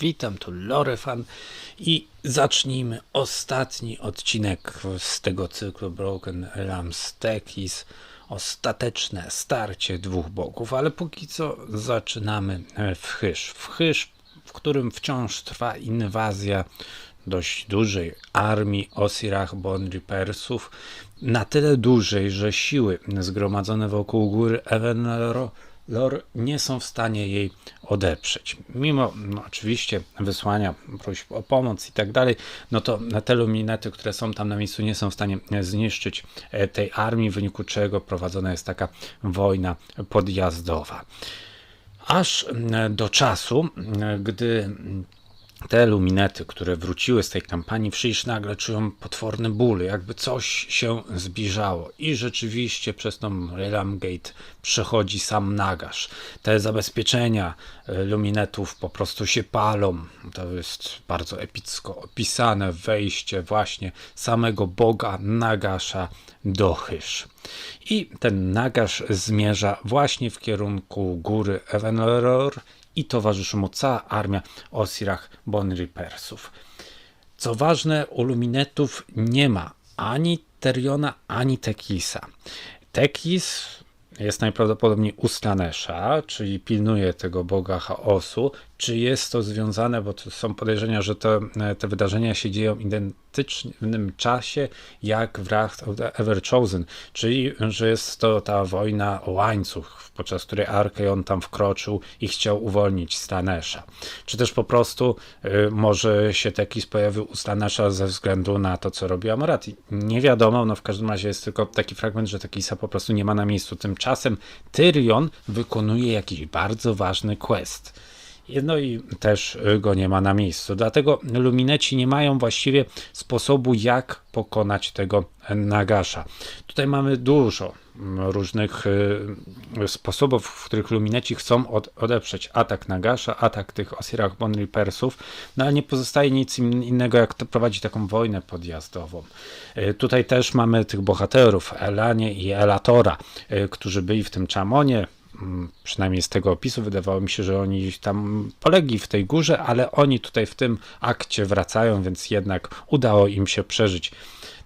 Witam, tu Lorefan i zacznijmy ostatni odcinek z tego cyklu Broken Lambs Tekis. Ostateczne starcie dwóch bogów, ale póki co zaczynamy w Chyż. W Chyż, w którym wciąż trwa inwazja dość dużej armii Osirach Bon Reapersów, na tyle dużej, że siły zgromadzone wokół góry Evenro Lor nie są w stanie jej odeprzeć. Mimo no, oczywiście wysłania próśb o pomoc i tak dalej, no to te luminety, które są tam na miejscu, nie są w stanie zniszczyć e, tej armii, w wyniku czego prowadzona jest taka wojna podjazdowa. Aż do czasu, gdy te luminety, które wróciły z tej kampanii, przecież nagle czują potworny ból, jakby coś się zbliżało. I rzeczywiście przez tą Realm Gate przechodzi sam Nagasz. Te zabezpieczenia e, luminetów po prostu się palą. To jest bardzo epicko opisane wejście właśnie samego Boga Nagasza do Hysz. I ten Nagasz zmierza właśnie w kierunku góry Evenlor i towarzyszy mu cała armia Osirach Bon Reapersów. Co ważne, u Luminetów nie ma ani Teriona, ani Tekisa. Tekis jest najprawdopodobniej u Slanesha, czyli pilnuje tego boga chaosu. Czy jest to związane, bo to są podejrzenia, że te, te wydarzenia się dzieją identycznym czasie jak w Wrath of the Everchosen, czyli że jest to ta wojna o łańcuch, podczas której Arkeon tam wkroczył i chciał uwolnić Slanesha. Czy też po prostu y, może się Tekis pojawił u Slanesha ze względu na to, co robi Amorati. Nie wiadomo, no w każdym razie jest tylko taki fragment, że Tekisa po prostu nie ma na miejscu. Tymczasem Tyrion wykonuje jakiś bardzo ważny quest. No i też go nie ma na miejscu. Dlatego lumineci nie mają właściwie sposobu, jak pokonać tego Nagasza. Tutaj mamy dużo różnych y, sposobów, w których lumineci chcą od, odeprzeć atak Nagasza, atak tych Osirach Bon Reapersów, no ale nie pozostaje nic innego, jak to prowadzić taką wojnę podjazdową. Y, tutaj też mamy tych bohaterów, Elanie i Elatora, y, którzy byli w tym Czamonie, mm, przynajmniej z tego opisu wydawało mi się, że oni tam polegli w tej górze, ale oni tutaj w tym akcie wracają, więc jednak udało im się przeżyć.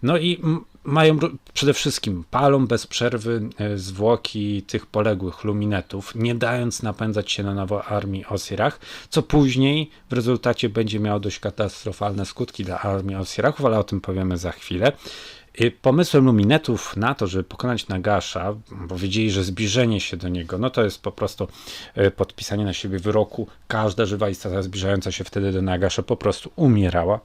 No i mają przede wszystkim palą bez przerwy e, zwłoki tych poległych luminetów, nie dając napędzać się na nowo armii Osirach, co później w rezultacie będzie miało dość katastrofalne skutki dla armii Osirachów, ale o tym powiemy za chwilę. Pomysłem Luminetów na to, żeby pokonać Nagasza, bo wiedzieli, że zbliżenie się do niego, no to jest po prostu e, podpisanie na siebie wyroku. Każda żywa istota zbliżająca się wtedy do Nagasza po prostu umierała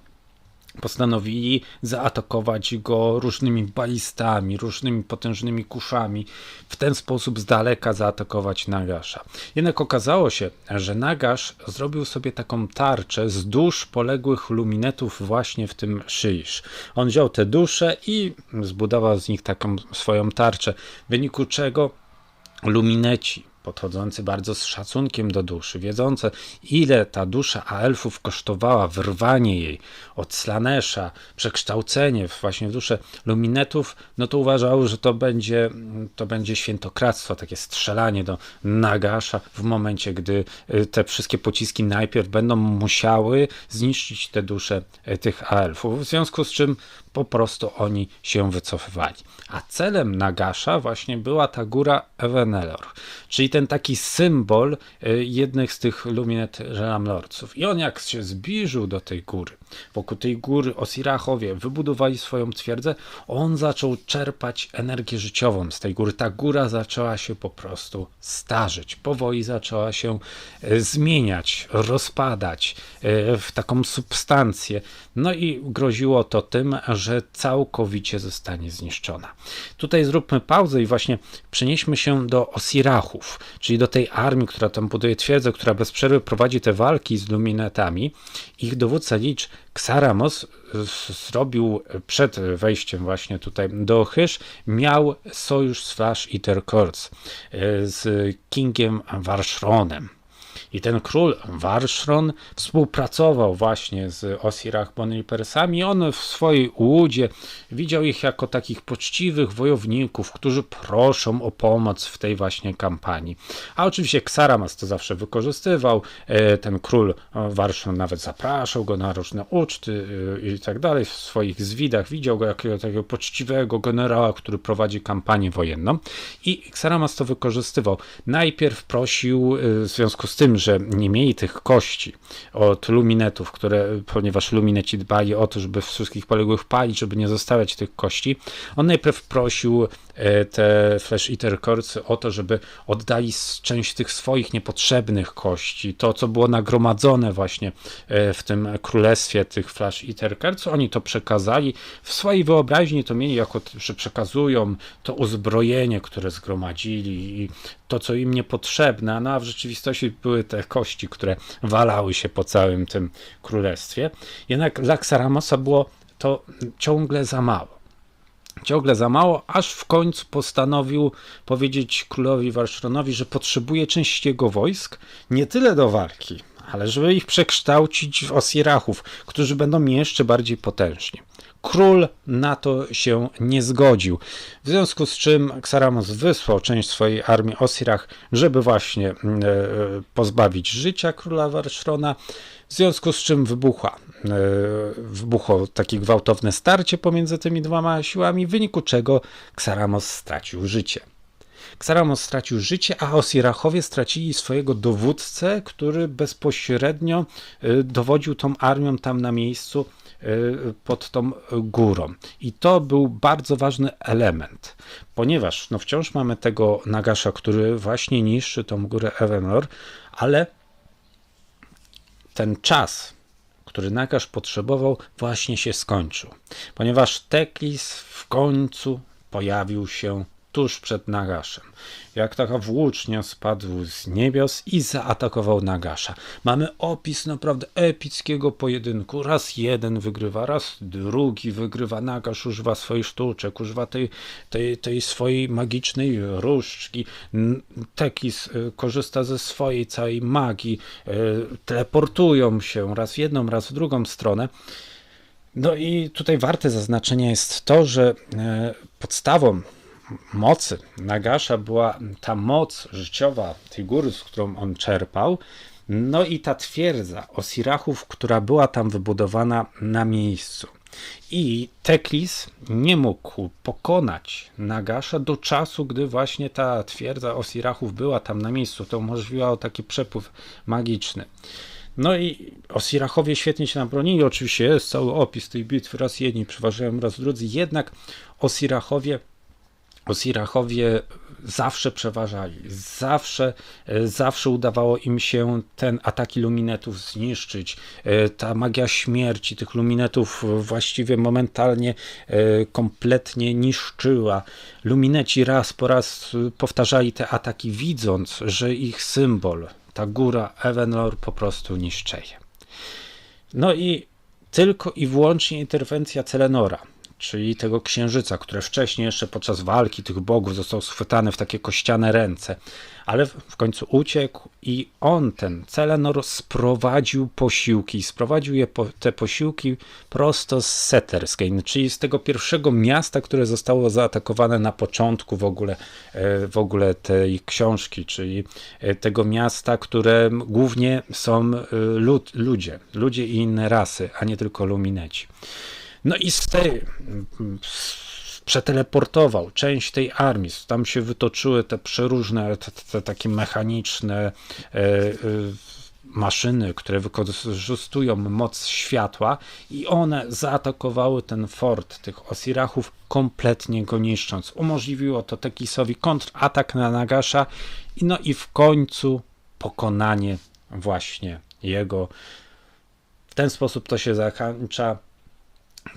postanowili zaatakować go różnymi balistami, różnymi potężnymi kuszami, w ten sposób z daleka zaatakować Nagasza. Jednak okazało się, że Nagasz zrobił sobie taką tarczę z dusz poległych luminetów właśnie w tym Szyisz. On wziął te dusze i zbudował z nich taką swoją tarczę, w wyniku czego lumineci podchodzący bardzo z szacunkiem do duszy, wiedzące ile ta dusza elfów kosztowała wyrwanie jej od Slanesza, przekształcenie właśnie w duszę luminetów, no to uważały, że to będzie, to będzie świętokradztwo, takie strzelanie do Nagasza w momencie, gdy y, te wszystkie pociski najpierw będą musiały zniszczyć te dusze y, tych elfów, w związku z czym po prostu oni się wycofywali. A celem Nagasza właśnie była ta góra Evenelor, czyli ten taki symbol y, jednych z tych Luminet Lordców. I on jak się zbliżył do tej góry, wokół tej góry Osirachowie wybudowali swoją twierdzę, on zaczął czerpać energię życiową z tej góry. Ta góra zaczęła się po prostu starzeć, powoli zaczęła się y, zmieniać, rozpadać y, w taką substancję. No i groziło to tym, że całkowicie zostanie zniszczona. Tutaj zróbmy pauzę i właśnie przenieśmy się do Osirachów, czyli do tej armii, która tam buduje twierdzę, która bez przerwy prowadzi te walki z luminetami. Ich dowódca Licz Xaramos zrobił przed wejściem właśnie tutaj do Hysz, miał sojusz z Flash Eater Courts e, z Kingiem Warshronem. I ten król Warszron współpracował właśnie z Osirach Bonripersami. On w swojej łudzie widział ich jako takich poczciwych wojowników, którzy proszą o pomoc w tej właśnie kampanii. A oczywiście Xaramas to zawsze wykorzystywał. E, ten król Warszron nawet zapraszał go na różne uczty e, i tak dalej. W swoich zwidach widział go jako takiego poczciwego generała, który prowadzi kampanię wojenną. I Xaramas to wykorzystywał. Najpierw prosił, e, w związku z tym, że nie mieli tych kości od luminetów, które, ponieważ lumineci dbali o to, żeby wszystkich poległych palić, żeby nie zostawiać tych kości, on najpierw prosił te Flash Eater Corps o to, żeby oddali część tych swoich niepotrzebnych kości, to co było nagromadzone właśnie e, w tym królestwie tych Flash Eater Corps, oni to przekazali, w swojej wyobraźni to mieli jako, że przekazują to uzbrojenie, które zgromadzili i to, co im niepotrzebne, no a w rzeczywistości były te kości, które walały się po całym tym królestwie. Jednak dla Xaramosa było to ciągle za mało ciągle za mało, aż w końcu postanowił powiedzieć królowi Warszronowi, że potrzebuje części jego wojsk nie tyle do walki, ale żeby ich przekształcić w Osirachów, którzy będą jeszcze bardziej potężni. Król na to się nie zgodził, w związku z czym Xaramos wysłał część swojej armii Osirach, żeby właśnie e, pozbawić życia króla Warszrona, w związku z czym wybuchła E, wybuchło takie gwałtowne starcie pomiędzy tymi dwoma siłami, w wyniku czego Xaramos stracił życie. Xaramos stracił życie, a Osirachowie stracili swojego dowódcę, który bezpośrednio e, dowodził tą armią tam na miejscu e, pod tą górą. I to był bardzo ważny element, ponieważ no wciąż mamy tego Nagasza, który właśnie niszczy tą górę Evenor, ale ten czas, który Nagasz potrzebował, właśnie się skończył, ponieważ Teklis w końcu pojawił się tuż przed Nagaszem. Jak taka włócznia spadł z niebios i zaatakował Nagasza. Mamy opis naprawdę epickiego pojedynku. Raz jeden wygrywa, raz drugi wygrywa. Nagasz używa swoich sztuczek, używa tej, tej, tej swojej magicznej różdżki. Tekis y, korzysta ze swojej całej magii. Y, teleportują się raz w jedną, raz w drugą stronę. No i tutaj warte zaznaczenia jest to, że y, podstawą mocy Nagasza była ta moc życiowa tej góry, z którą on czerpał, no i ta twierdza Osirachów, która była tam wybudowana na miejscu. I Teklis nie mógł pokonać Nagasza do czasu, gdy właśnie ta twierdza Osirachów była tam na miejscu. To umożliwiało taki przepływ magiczny. No i Osirachowie świetnie się nabronili. Oczywiście jest cały opis tej bitwy. Raz jedni przeważają, raz drudzy. Jednak Osirachowie Osirachowie zawsze przeważali, zawsze, e, zawsze udawało im się ten ataki luminetów zniszczyć. E, ta magia śmierci tych luminetów właściwie momentalnie e, kompletnie niszczyła. Lumineci raz po raz powtarzali te ataki, widząc, że ich symbol, ta góra Evenor po prostu niszczeje. No i tylko i wyłącznie interwencja Celenora czyli tego księżyca, które wcześniej jeszcze podczas walki tych bogów został schwytany w takie kościane ręce, ale w końcu uciekł i on, ten Celenor, sprowadził posiłki, sprowadził je po, te posiłki prosto z Setterskein, czyli z tego pierwszego miasta, które zostało zaatakowane na początku w ogóle, e, w ogóle tej książki, czyli e, tego miasta, które głównie są e, lud, ludzie, ludzie i inne rasy, a nie tylko lumineci. No i z tej przeteleportował część tej armii. Tam się wytoczyły te przeróżne, te, te takie mechaniczne e, e, maszyny, które wykorzystują moc światła i one zaatakowały ten fort tych Osirachów, kompletnie go niszcząc. Umożliwiło to Tekisowi kontratak na Nagasza i no i w końcu pokonanie właśnie jego. W ten sposób to się zakończa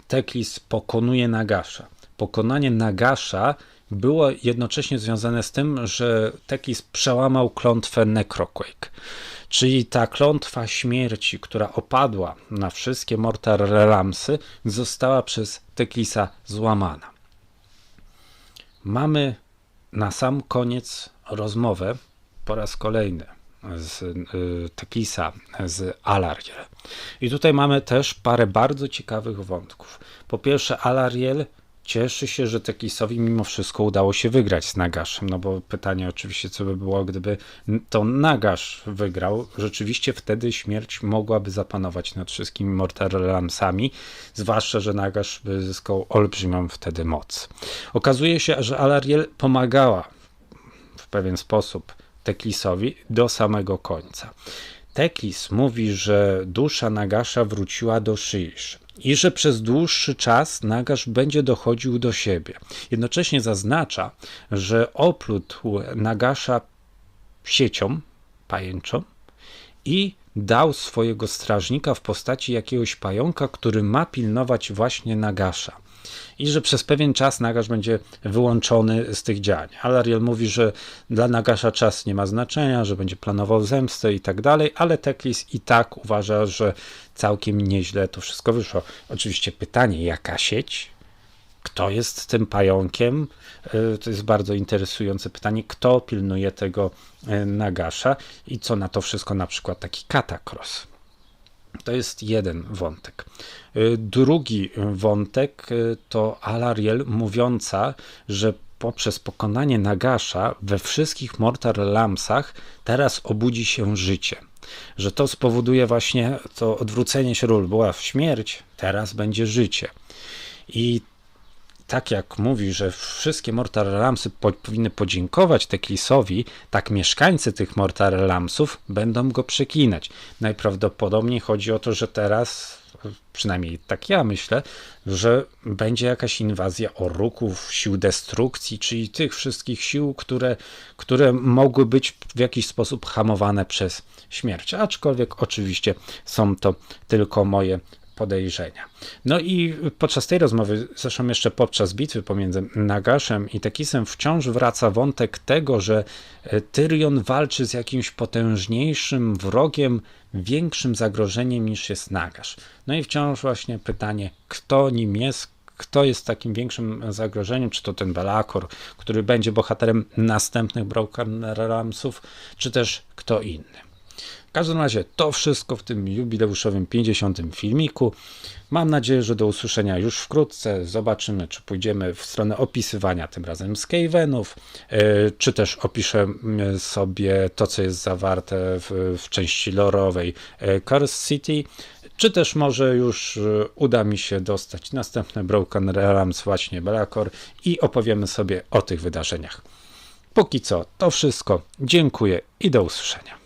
Teklis pokonuje Nagasza. Pokonanie Nagasza było jednocześnie związane z tym, że Teklis przełamał klątwę Necroquake, czyli ta klątwa śmierci, która opadła na wszystkie Mortar Relamsy, została przez Teklisa złamana. Mamy na sam koniec rozmowę po raz kolejny z y, Teklisa, z Alariel. I tutaj mamy też parę bardzo ciekawych wątków. Po pierwsze, Alariel cieszy się, że Teklisowi mimo wszystko udało się wygrać z Nagaszem, no bo pytanie oczywiście, co by było, gdyby to Nagasz wygrał. Rzeczywiście wtedy śmierć mogłaby zapanować nad wszystkimi Mortarlamsami, zwłaszcza, że Nagasz by zyskał olbrzymią wtedy moc. Okazuje się, że Alariel pomagała w pewien sposób Teklisowi do samego końca. Teklis mówi, że dusza Nagasza wróciła do Szyjsz i że przez dłuższy czas Nagasz będzie dochodził do siebie. Jednocześnie zaznacza, że oplótł Nagasza siecią pajęczą i dał swojego strażnika w postaci jakiegoś pająka, który ma pilnować właśnie Nagasza i że przez pewien czas Nagasz będzie wyłączony z tych działań. Alariel mówi, że dla Nagasza czas nie ma znaczenia, że będzie planował zemstę i tak dalej, ale Teklis i tak uważa, że całkiem nieźle to wszystko wyszło. Oczywiście pytanie, jaka sieć? Kto jest tym pająkiem? Y, to jest bardzo interesujące pytanie. Kto pilnuje tego y, Nagasza i co na to wszystko na przykład taki katakros? To jest jeden wątek. Y, drugi wątek y, to Alariel mówiąca, że poprzez pokonanie Nagasza we wszystkich Mortar Lamsach teraz obudzi się życie. Że to spowoduje właśnie to odwrócenie się ról. Była śmierć, teraz będzie życie. I tak jak mówi, że wszystkie Mortar Lamsy po, powinny podziękować Teklisowi, tak mieszkańcy tych Mortar Lamsów będą go przekinać. Najprawdopodobniej chodzi o to, że teraz, przynajmniej tak ja myślę, że będzie jakaś inwazja oruków, sił destrukcji, czyli tych wszystkich sił, które, które mogły być w jakiś sposób hamowane przez śmierć. Aczkolwiek oczywiście są to tylko moje podejrzenia. No i podczas tej rozmowy, zresztą jeszcze podczas bitwy pomiędzy Nagaszem i Tekisem, wciąż wraca wątek tego, że e, Tyrion walczy z jakimś potężniejszym wrogiem, większym zagrożeniem niż jest Nagasz. No i wciąż właśnie pytanie, kto nim jest, kto jest takim większym zagrożeniem, czy to ten Belakor, który będzie bohaterem następnych Broken Ramsów, czy też kto inny. W każdym razie to wszystko w tym jubileuszowym 50. filmiku. Mam nadzieję, że do usłyszenia już wkrótce. Zobaczymy, czy pójdziemy w stronę opisywania tym razem Skavenów, e, czy też opiszemy sobie to, co jest zawarte w, w części lorowej Curse City, czy też może już e, uda mi się dostać następne Broken Realms, właśnie Belakor i opowiemy sobie o tych wydarzeniach. Póki co to wszystko. Dziękuję i do usłyszenia.